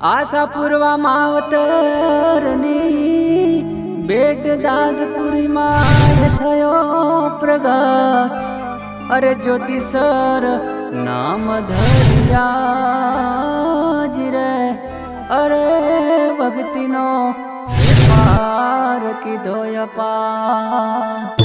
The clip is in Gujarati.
આશા પૂર્વા માવતરની બેટ દાદપુરીમાં થયો પ્રગટ અરે જ્યોતિસર નામ ધર્યા જીરે અરે ભક્તિનો પાર કીધો અપાર.